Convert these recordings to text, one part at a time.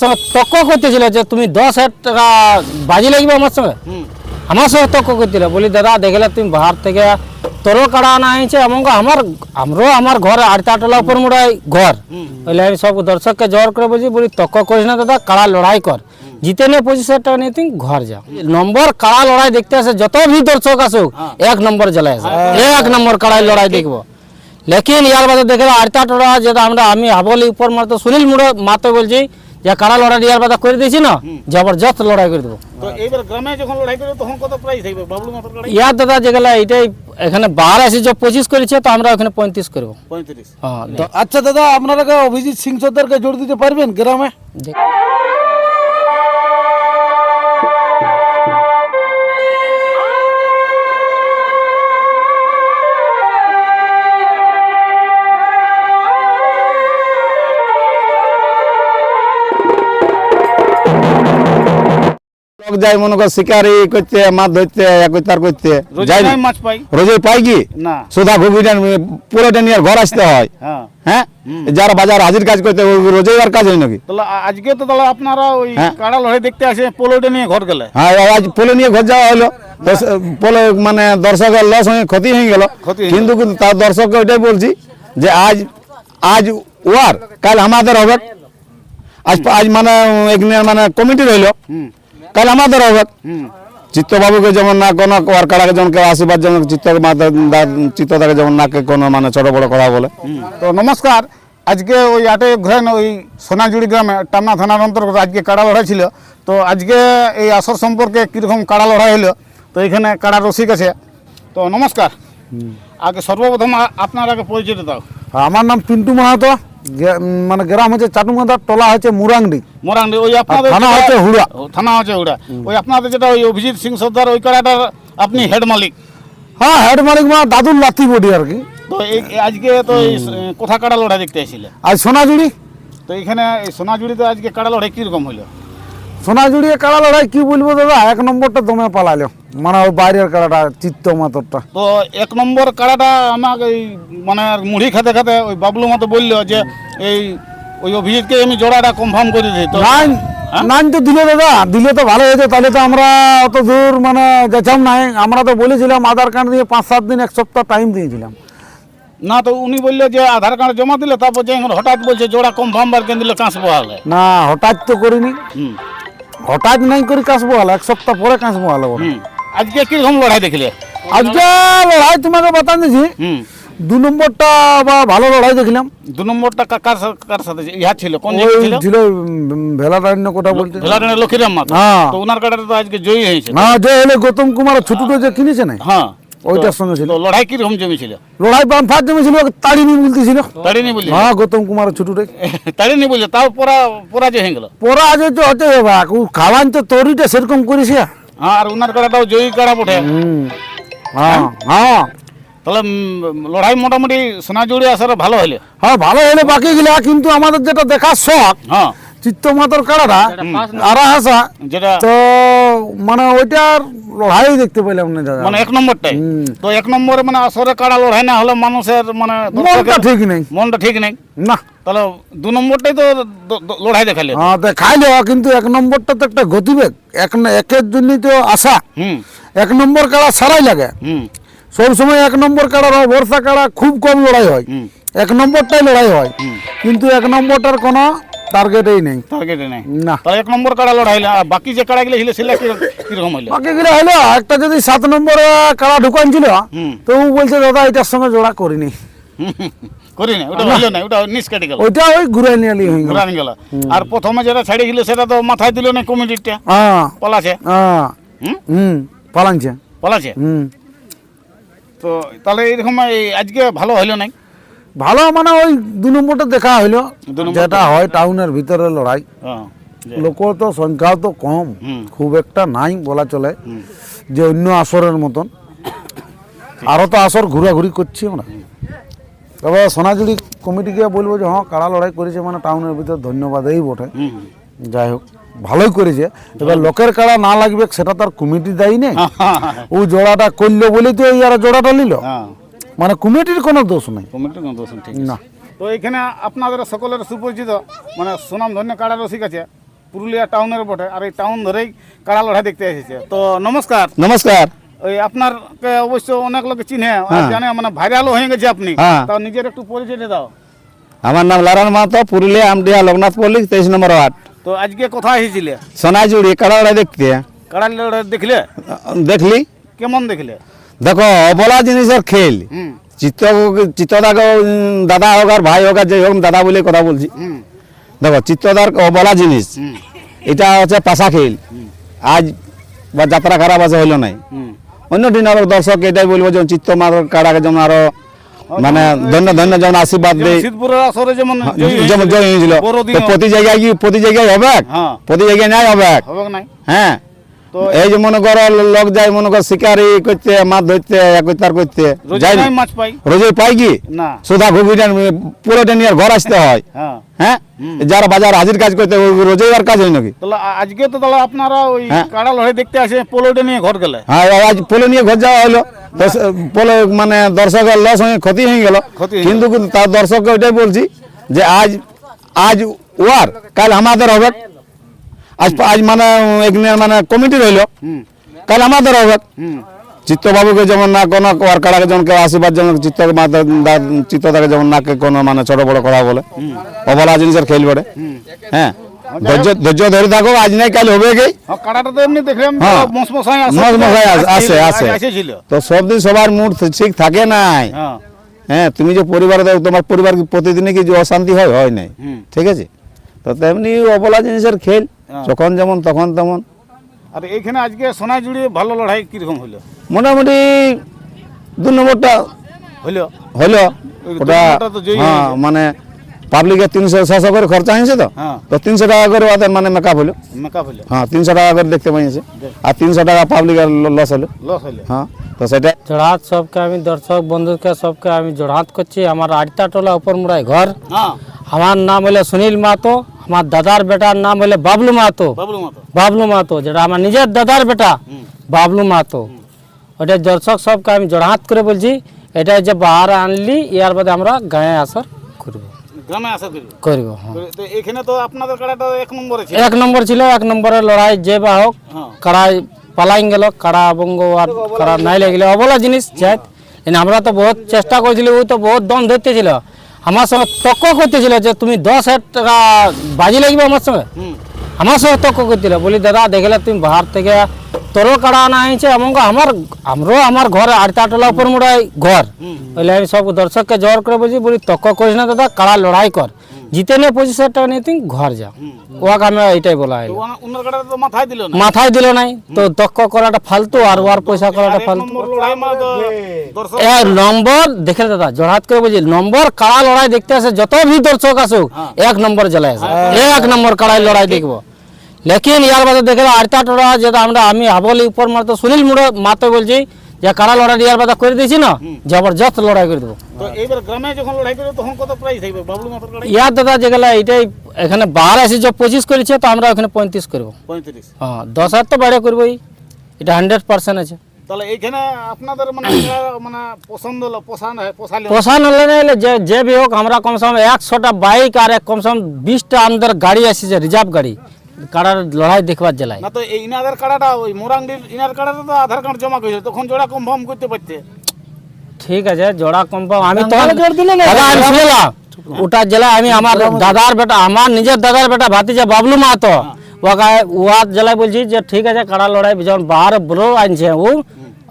সঙ্গে তর্ক করতেছিল যে তুমি দশ হাজার টাকা বাজি লাগবে আমার সঙ্গে? আমার সঙ্গে তর্ক করছিল বলি দাদা দেখলে তুমি বাহার থেকে তোর কাড়া আনা হয়েছে এমনকি আমার আমরাও আমার ঘর আড়তা টলা উপর মোড়াই ঘর। ওই লাইন সব দর্শককে জোর করে বলছি বলি তর্ক করিস না দাদা কাড়া লড়াই কর। জিতে নিয়ে পঁচিশ হাজার টাকা নিয়ে তুই ঘর যা। নম্বর কাড়া লড়াই দেখতে আসে যত ভি দর্শক আসুক এক নম্বর জ্বালায় আসে। এক নম্বর কাড়াই লড়াই দেখব। লেকিন ইয়ার বাদে দেখে আড়তা টোড়া যেটা আমরা আমি হাবলি উপর মারতো সুনীল মুড়ে মাতে বলছি যে কাড়া লড়াই ইয়ার বাদা করে দিয়েছি না জবরদস্ত লড়াই করে দেবো। তো এইবার গ্রামে যখন লড়াই করবে তখন কত প্রাইস থাকবে বাবলু ইয়ার দাদা যেগুলা এটাই এখানে বার আসি যে পঁচিশ করেছে তো আমরা ওখানে পঁয়ত্রিশ করব। পঁয়ত্রিশ। হ্যাঁ আচ্ছা দাদা আপনারা অভিজিৎ সিং সর্দারকে জোর দিতে পারবেন গ্রামে? যায় মনে কর শিকারি করতে মাছ ধরতে ইয়া করতে রোজ মাছ পাই? রোজে পাই কি? না। ঘুগিটা পুরোটা নিয়ে ঘর আসতে হয়। হ্যাঁ। হ্যাঁ? যারা বাজার হাজির কাজ করতে রোজেই আর কাজ হয় নাকি? আজকে তো তাহলে আপনারা ওই হ্যাঁ। কাড়া লড়াই দেখতে আসে পোলোটা নিয়ে ঘর গেলে। হ্যাঁ আজ পোলে নিয়ে ঘর যাওয়া হলো। পোলে মানে দর্শকের লস হয়ে ক্ষতি হয়ে গেল। কিন্তু কিন্তু তার দর্শককে ওইটাই বলছি যে আজ আজ ওয়ার কাল আমাদের হবে। আজ আজ মানে মানে কমিটি রইল। কাল আমাদের হবে। হুম চিত্তবাবুকে যেমন না কোনো ওয়ার কাড়াকে যেমন কেউ আশীর্বাদ যেমন চিত্ত চিত্তদাকে যেমন না কেউ কোনো মানে ছোট বড় কথা বলে। তো নমস্কার। আজকে ওই আটে ঘরেন ওই সোনাঝুড়ি গ্রামে টানা থানার অন্তর্গত আজকে কাড়া লড়াই ছিল। তো আজকে এই আসর সম্পর্কে কীরকম কাড়া লড়াই হলো তো এখানে কাড়া রসিক আছে। তো নমস্কার। আগে সর্বপ্রথম আপনার আগে পরিচিত দাও। আমার নাম পিন্টু মাহাতো। মানে গ্রাম হচ্ছে চাটুমাদার টলা হচ্ছে মুরাংডি মোরাংডি ওই আপনাদের থানা হচ্ছে হুড়া। থানা হচ্ছে হুড়া। ওই আপনাদের যেটা ওই অভিজিৎ সিং সর্দার ওই কাড়াটার আপনি হেড মালিক? হ্যাঁ হেড মালিক মা দাদুর লাতি বডি আর কি। তো আজকে তো কোথা কাড়া লড়াই দেখতে আসছিলে আজ সোনাঝুড়ি তো এখানে এই সোনাঝুড়িতে আজকে কাড়া লড়াই কীরকম হলো সোনাঝুড়ি কাড়া লড়াই কি বলব দাদা? এক নম্বরটা দমে পালালো মানে ওই বাইরের কাড়াটা চিত্ত মাতরটা। তো এক নম্বর কাড়াটা আমাকে এই মানে মুড়ি খেতে খেতে ওই বাবলু মতো বলল যে এই ওই অভিজিৎকে আমি জোড়াটা কনফার্ম করে দিই। তো নাইন হ্যাঁ? নাইন তো দিলে দাদা দিলে তো ভালো হয়েছে তাহলে তো আমরা অত দূর মানে যেতাম নাই। আমরা তো বলেছিলাম আধার কার্ড দিয়ে পাঁচ সাত দিন এক সপ্তাহ টাইম দিয়েছিলাম। না তো উনি বলল যে আধার কার্ড জমা দিলে তারপর যে হঠাৎ বলছে জোড়া কনফার্ম বার কেন দিলে কাঁচ বহালে না হঠাৎ তো করিনি। হঠাৎ নাই করে কাশবো হলো এক সপ্তাহ পরে কাশবো হলো আজকে কীরকম লড়াই দেখলে? আজকে লড়াই তোমাকে বাতান দিছি হুম। দু নম্বরটা বা ভালো লড়াই দেখলাম। দু নম্বরটা কা- কার কার সাথে? ইহা ছিল। কোন ওই জায়গায় ছিল ছিল ভেলাটান্য কথা বলতে। ভেলাটানের লক্ষ্মীরাম মাতা। হ্যাঁ। তো ওনার কাটাটা তো আজকে জয়ী হয়েছে। না যে হলে গৌতম কুমার ছোটটো যে কিনেছে না? হ্যাঁ। ওইটার সঙ্গে ছিল। লড়াই কীরকম জমেছিল? লড়াই বাম ফাঁস জমেছিল তাড়িনি বলতেছিল তাড়িনি বললি হ্যাঁ গৌতম কুমার ছোটটাই তাড়িনি বলছে তাও পরা পরাজয় হয়ে গেল। পরা আজ তো হতে হবে। খাওয়ান তো তরিটা সেরকম করেছে। হ্যাঁ আর উনার কাড়াটাও জয়ী কাটা বটে। হ্যাঁ? হ্যাঁ তাহলে লড়াই মোটামুটি সোনাঝুড়ি আসার ভালো হলে হ্যাঁ ভালো হলে বাকি গেলে কিন্তু আমাদের যেটা দেখার শখ হ্যাঁ। চিত্ত মাতর কাড়াটা আর হাসা যেটা তো মানে ওইটার লড়াই দেখতে পেলাম না দাদা। মানে এক নম্বরটাই। তো এক নম্বরে মানে আসরে কাড়া লড়াই না হলে মানুষের মানে মনটা ঠিক নেই। মনটা ঠিক নেই। না। তাহলে দু নম্বরটাই তো লড়াই দেখালে হ্যাঁ দেখাইলো কিন্তু এক নম্বরটা তো একটা গতিবেগ। এক একের জন্যই তো আশা। হুম। এক নম্বর কাড়া সারাই লাগে। হুম। সব সময় এক নম্বর কাড়ার বর্ষা কাড়া খুব কম লড়াই হয়। এক নম্বরটাই লড়াই হয়। কিন্তু এক নম্বরটার কোনো টার্গেটই নেই। টার্গেটে নেই। না। তাহলে এক নম্বর কাড়া লড়াই হলো আর বাকি যে কাড়া গুলো ছিল সেটা কিরকম- হইল বাকি গেলে হলো একটা যদি সাত নম্বর কাড়া ঢুকান ছিল তো ও বলছে দাদা এটার সঙ্গে জোড়া করিনি। করি না। ওটা হইল না ওটা নিচ কেটে গেল। ওইটা ওই ঘুরে নিয়ে হয়ে গেল। ঘুরানি গেল। আর প্রথমে যেটা ছাড়ি গেল সেটা তো মাথায় দিল না কমিটিটা হ্যাঁ। পলাছে। হ্যাঁ। হুম? পলাছে? হুম। তো তাহলে এইরকম এই আজকে ভালো হইল নাই? ভালো মানে ওই দু নম্বরটা দেখা হইল যেটা হয় টাউনের ভিতরে লড়াই। লোক তো সংখ্যাও তো কম খুব একটা নাই বলা চলে যে অন্য আসরের মতন। আরও তো আসর ঘোরাঘুরি করছি আমরা। তবে সোনাঝুরি কমিটিকে বলব যে হ্যাঁ কাড়া লড়াই করেছে মানে টাউনের ভিতরে ধন্যবাদই বটে। হুম হুম। যাই হোক ভালোই করেছে। এবার লোকের কাড়া না লাগবে সেটা তার কমিটি দেয় নেই ও জোড়াটা করল বলেই তো এই আর জোড়াটা নিল। হ্যাঁ। মানে কমিটির কোনো দোষ নেই। কমিটির কোনো দোষ নেই, ঠিক না। তো এখানে আপনাদের সকলের সুপরিচিত মানে সুনাম ধন্য কাড়া রসিক আছে পুরুলিয়া টাউনের বটে আর এই টাউন ধরেই কাড়া লড়াই দেখতে এসেছে। তো নমস্কার। নমস্কার। ওই আপনারকে অবশ্য অনেক লোক চিনে হ্যাঁ। জানে মানে ভাইরালও হয়ে গেছে আপনি। হ্যাঁ। তাও নিজের একটু পরিচয় দাও। আমার নাম লারান মাহাতো পুরুলিয়া আমডিয়া লোকনাথ পল্লী তেইশ নম্বর ওয়ার্ড। তো আজকে কোথায় এসেছিলে? সোনাঝুড়ি কাড়াড়া দেখতে। কাড়া লড়াই দেখলে? দেখলি? কেমন দেখলে? দেখো অবলা জিনিসের খেল। চিত্ত চিত্তদাকে দাদা হোক আর ভাই হোক আর যে হোক দাদা বলে কথা বলছি। দেখো চিত্তদার অবলা জিনিস। এটা হচ্ছে পাশা খেল। আজ বা যাত্রা খারাপ আছে হইল নাই। অন্য দিন আরও দর্শক এটাই বলব যে চিত্ত মার কাড়াকে যেমন আরও মানে ধন্য ধন্য যেমন আশীর্বাদ যেমন দেয় যেমন জয় হয়েছিল। প্রতি জায়গায় কি প্রতি জায়গায় হবে হ্যাঁ। প্রতি জায়গায় নাই হবে হ্যাঁ। এই যে মনে করো লোক যায় মনে করো শিকারি করতে মাছ ধরতে এ করতে রোজ নাই মাছ পাই। রোজই পাই কি? না। সুধা ঘুবিটা পুরোটা নিয়ে ঘর আসতে হয়। হ্যাঁ। হ্যাঁ? যারা বাজার হাজির কাজ করতে রোজই আর কাজ হয় নাকি? তাহলে আজকে তো তাহলে আপনারা ওই হ্যাঁ। কাড়া লড়াই দেখতে আসে পোলোটা নিয়ে ঘর গেলে। হ্যাঁ আজ পোলো নিয়ে ঘর যাওয়া হলো। পোলো মানে দর্শকের লস হয়ে ক্ষতি হয়ে গেল। কিন্তু তার দর্শককে ওইটাই বলছি যে আজ আজ ওয়ার কাল আমাদের হবে। আজ আজ মানে একদিনের মানে কমিটি রইল। কাল আমাদের হবে। চিত্তবাবুকে যেমন না কোনো ওয়ার কাড়াকে যেমন কেউ আশীর্বাদ যেমন চিত্ত চিত্তদাকে যেমন না কোনো মানে ছোট বড় করা বলে। অবলা জিনিসের খেল বটে। হ্যাঁ। ধৈর্য ধৈর্য ধরে থাকো আজ নাই কাল হবে কি? হ্যাঁ, তো এমনি দেখলাম হ্যাঁ। আসে আসে, তো সব দিন সবার মুড ঠিক থাকে নাই। হ্যাঁ। হ্যাঁ তুমি যে পরিবারে তোমার পরিবার কি প্রতিদিনই কি যে অশান্তি হয়? হয় নাই। ঠিক আছে? তো তেমনি অবলা জিনিসের খেল। যখন যেমন তখন তেমন। আর এইখানে আজকে সোনাই জুড়িয়ে ভালো লড়াই কীরকম হইল মোটামুটি দু নম্বরটা হইল হলো। ওই ওটা হ্যাঁ মানে পাবলিকের তিনশো ছশো করে খরচা হয়েছে তো? হ্যাঁ। তো তিনশো টাকা করে ওদের মানে মেকআপ হলো। মেকআপ হইল হ্যাঁ তিনশো টাকা করে দেখতে পাইছে। আর তিনশো টাকা পাবলিকের লস হলো। লস হইল হ্যাঁ তো সেটা জোড়হাত সবকে আমি দর্শক বন্ধুকে সবকে আমি জোড়হাত করছি। আমার আটটা টোলা উপর মুড়াই ঘর। হ্যাঁ। আমার নাম হলো সুনীল মাহাতো। আমার দাদার বেটার নাম হলো বাবলু মাহাতো বাবলু মতো বাবলু মাহাতো যেটা আমার নিজের দাদার বেটা বাবলু মাহাতো ওটা দর্শক সবকে আমি জোড়হাত করে বলছি এটা যে বাহার আনলি ইয়ার বাদে আমরা গায়ে আসর করব গ্রামে আসা করবে করব হ্যাঁ তো এখানে তো আপনাদের কাড়াটা এক নম্বরে ছিল এক নম্বর ছিল এক নম্বরের লড়াই যে বা হোক হ্যাঁ কাড়াই পালাই গেল কাড়া বঙ্গ আর কাড়া নাই লেগে অবলা জিনিস যাই এনে আমরা তো বহুত চেষ্টা করেছিল ওই তো বহুত দম ধরতেছিল আমার সঙ্গে তর্ক করতেছিল যে তুমি দশ হাজার টাকা বাজি লাগবে আমার সঙ্গে? আমার সঙ্গে তর্ক করছিল বলি দাদা দেখলে তুমি বাহার থেকে তোর কাড়া আনা হয়েছে এবং আমার আমরাও আমার ঘর আড়তাটলা উপর মোড়ায় ঘর। বলে আমি সব দর্শককে জোর করে বলছি বলি তর্ক করিস না দাদা কাড়া লড়াই কর। জিতে নিয়ে পঁচিশ হাজার টাকা নিয়ে তুই ঘর যা ওয়াকে আমি এটাই বলা হয়। মাথায় দিল না। মাথায় দিল নাই। তো দক্ষ করাটা ফালতু আর ওর পয়সা করাটা ফালতু। নম্বর লড়াই তো দর্শক এ নম্বর দেখে দাদা জড়হাত করে বলছি নম্বর কাড়া লড়াই দেখতে আসে যত ভি দর্শক আসুক এক নম্বর জ্বালায় আসে। এক নম্বর কাড়াই লড়াই দেখব। লেকিন ইয়ার বাদে দেখে আড়তা টোড়া যেটা আমরা আমি হাবলি উপর মারতো সুনীল মুড়ো মাতো বলছি যে কাড়া লড়াই ইয়ার বাদে করে দিয়েছি না জবরদস্ত লড়াই করে দেবো। তো এইবার গ্রামে যখন লড়াই করবে তখন কত প্রাইস থাকবে? বাবলু মাথার কাড়াই ইয়ার দাদা যেগুলা এইটাই এখানে এসে যে পঁচিশ করেছে তো আমরা ওখানে পঁয়ত্রিশ করব। পঁয়ত্রিশ। হ্যাঁ দশ হাজার তো বাইরে করবোই। এটা হান্ড্রেড পার্সেন্ট আছে। তাহলে এইখানে আপনাদের মানে মানে পছন্দ হলো পছন্দ হয় পোষালে পোষান হলে না হলে যে হোক আমরা কমসে কম একশোটা বাইক আর কমসে কম বিশটা আমাদের গাড়ি আসছে রিজার্ভ গাড়ি। কারার লড়াই দেখবার জেলায়। না তো এই ইনাদের কাড়াটা ওই মোরাংডির ইনার কাড়াটা তো আধার কার্ড জমা করেছে তখন জোড়া কনফার্ম করতে পারছে ঠিক আছে জোড়া কম্পাউন্ড আমি তো দাদা আমি শুনলাম ওটা জেলা আমি আমার দাদার বেটা আমার নিজের দাদার বেটা ভাতিজা বাবলু মাহাতো। ওকে ওয়ার জেলায় বলছি যে ঠিক আছে কাড়া লড়াই যখন বাহার বড় আনছে ও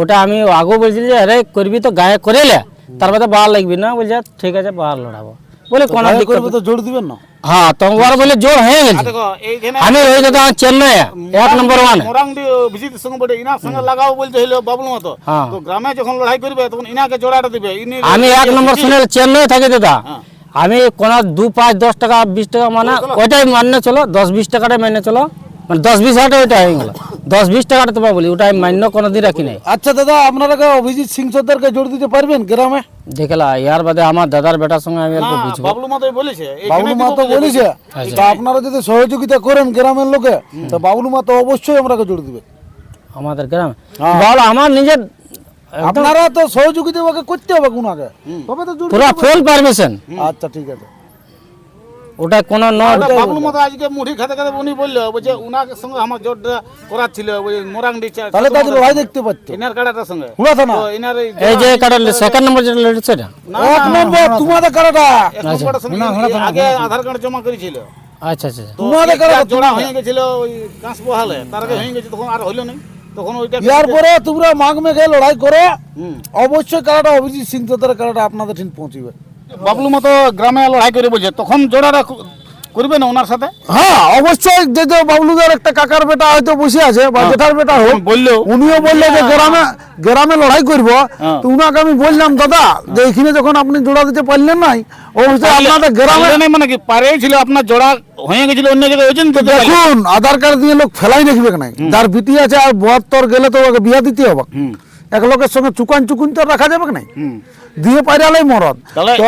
ওটা আমি আগে বলছি যে আরে করবি তো গায়ে করে লে। তার মধ্যে লাগবি না। বলছে ঠিক আছে বার লড়াবো। বলে কোনো দিক করবে তো জোর দিবেন না। হ্যাঁ তো ওর বলে জোর হয়ে গেছে। দেখো এইখানে আমি রয়ে যেতাম চেন্নাই এক নম্বর ওয়ান। মোরাংডি বিজিত সঙ্গে বটে ইনা সঙ্গে লাগাও বলতে হইল বাবলু মতো। হ্যাঁ। তো গ্রামে যখন লড়াই করবে তখন ইনাকে জোড়াটা দিবে। ইনি আমি এক নম্বর শুনে চেন্নাই থাকি দাদা। হ্যাঁ। আমি কোন দু পাঁচ দশ টাকা বিশ টাকা মানে ওইটাই মান্য চলো দশ বিশ টাকাটাই মান্য চলো। মানে দশ বিশ হাজার ওইটা হয়ে গেল। দশ বিশ টাকাটা তোমার বলি ওটা আমি মান্য কোনোদিন রাখি নাই। আচ্ছা দাদা আপনারা কি অভিজিৎ সিং সর্দারকে জোর দিতে পারবেন গ্রামে? দেখলা ইয়ার বাদে আমার দাদার বেটার সঙ্গে আমি অল্প বুঝব। বাবলু মতোই বলেছে বাবলু মাতো বলেছে। তা আপনারা যদি সহযোগিতা করেন গ্রামের লোকে তো বাবলু মাতো অবশ্যই আমরাকে জোর দিবে আমাদের গ্রামে? হ্যাঁ। বল আমার নিজের আপনারা তো সহযোগিতা করতে হবে কোনাকে তবে তো জোর ফুল পারমিশন আচ্ছা ঠিক আছে। ওটা কোনো ন ওটা বাবলু মতো আজকে মুড়ি খেতে খেতে উনি বলল বলছে উনার সঙ্গে আমার জোরটা করার ছিল ওই মোরাংডি তাহলে তো লড়াই দেখতে পাচ্ছ। ইনার কাড়াটার সঙ্গে। হুড়া থানা? তো ইনার এই যে কাটা সেকেন্ড নম্বর যেটা না, এক নম্বর তোমাদের নম্বরটার সঙ্গে আগে আধার কার্ড জমা করেছিল। আচ্ছা আচ্ছা তোমাদের একটা কাড়াটা জোড়া হয়ে গেছিল ওই কাঁচ বহালে তার আগে হয়ে। গেছে তখন আর হইল না তখন ওইটা ইয়ার পরে তোমরা মাঘ মেঘে লড়াই করো। হুম। অবশ্যই কারাটা অভিজিৎ সিং তোদের কারাটা আপনাদের ঠিক পৌঁছবে। বাবলু মতো গ্রামে লড়াই করে বলছে তখন জোড়াটা করবে না ওনার সাথে? হ্যাঁ অবশ্যই যে যে বাবলুদার একটা কাকার বেটা হয়তো বসে আছে বা জেঠার বেটা হোক বলল। উনিও বলল যে গ্রামে গ্রামে লড়াই করব। হ্যাঁ। তো উনাকে আমি বললাম দাদা যে এখানে যখন আপনি জোড়া দিতে পারলেন নাই অবশ্যই আপনাদের গ্রামে পারলে না মানে কি? পারেই ছিল আপনার জোড়া হয়ে গেছিল অন্য জায়গায় ওই তো? দেখুন আধার কার্ড দিয়ে লোক ফেলাই দেখবে নাই? যার বিটি আছে আর বহাত্তর গেলে তো ওকে বিয়া দিতে হবে। এক লোকের সঙ্গে চুকান চুকুন তো রাখা যাবে নাই। দিয়ে পাইরালেই মরদ তো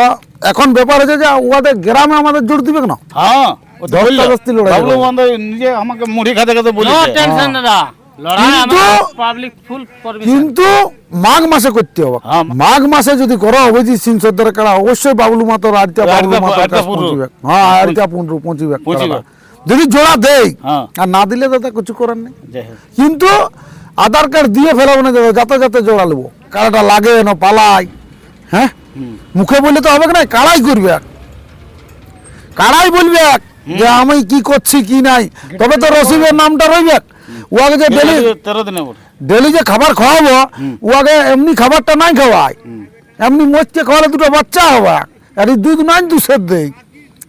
এখন ব্যাপার হচ্ছে যে ওদের গ্রামে আমাদের জোর দিবে না হ্যাঁ ও তো বলল। ধস্তাধস্তি লড়াই। নিজে আমাকে মুড়ি খেতে খেতে নো টেনশন দাদা কিন্তু- আমার পাবলিক ফুল পারমিশন কিন্তু মাঘ মাসে করতে হবে হ্যাঁ। মাঘ মাসে যদি করো অভিজিৎ সিং সর্দার কাড়া অবশ্যই বাবলু মাতো রাজটা বাবলু মাতো। পৌঁছবে হ্যাঁ আরেকটা পনেরো পৌঁছবে। যদি জোড়া দেয় হ্যাঁ। আর না দিলে দাদা কিছু করার নেই কিন্তু আধার কার্ড দিয়ে ফেলাবো না দাদা যাতে যাতে জোড়া নেব কাড়াটা লাগে না পালাই হ্যাঁ? মুখে বললে তো হবে না? কাড়াই করবে কাড়াই বলবে যে আমি কি করছি কি নাই। তবে তো রসিবের নামটা রইবে ওকে যে ডেলি তেরো দিনে ডেলি যে খাবার খাওয়াবো ওকে এমনি খাবারটা নাই খাওয়াই এমনি মরছে খাওয়ালে দুটো বাচ্চা হবে আর এই দুধ নাই দুধের দেই।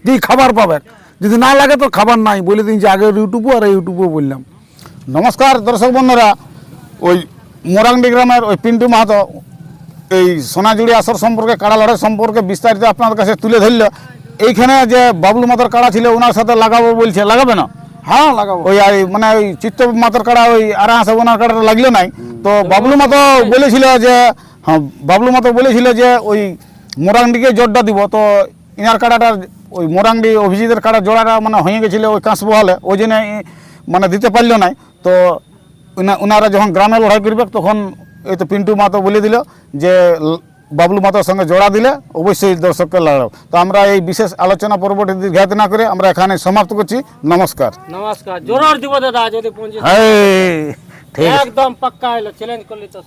যে খাবার পাবে যদি না লাগে তো খাবার নাই। বলে দিন যে আগে ইউটিউবও আর ইউটিউবও বললাম। নমস্কার দর্শক বন্ধুরা। ওই মোরাংডি গ্রামের ওই পিন্টু মাহাতো এই সোনাঝুড়ি আসর সম্পর্কে কাড়া লড়াই সম্পর্কে বিস্তারিত আপনার কাছে তুলে ধরল। এইখানে যে বাবলু মাতার কাড়া ছিল ওনার সাথে লাগাবো বলছে লাগাবে না? হ্যাঁ লাগাবো। ওই মানে ওই চিত্ত মাতার কাড়া ওই আর আছে ওনার কাড়াটা লাগল নাই। তো বাবলু মাতো বলেছিল যে হ্যাঁ বাবলু মাতো বলেছিল যে ওই মোরাংডিকে জোরটা দিব। তো ইনার কাড়াটা ওই মোরাংডি অভিজিতের কাড়া জোড়াটা মানে হয়ে গেছিল ওই কাঁচ বহালে ওই জন্য মানে দিতে পারল নাই। তো ওনারা যখন গ্রামে লড়াই করবে তখন এই তো পিন্টু মাতো বলে দিল যে বাবলু মাতার সঙ্গে জোড়া দিলে অবশ্যই দর্শককে লাগাও তো আমরা এই বিশেষ আলোচনা পর্বটি দীর্ঘায়িত না করে আমরা এখানে সমাপ্ত করছি। নমস্কার। নমস্কার। জোর দিব দাদা যদি পৌঁছে একদম পাক্কা হলো চ্যালেঞ্জ করলি তো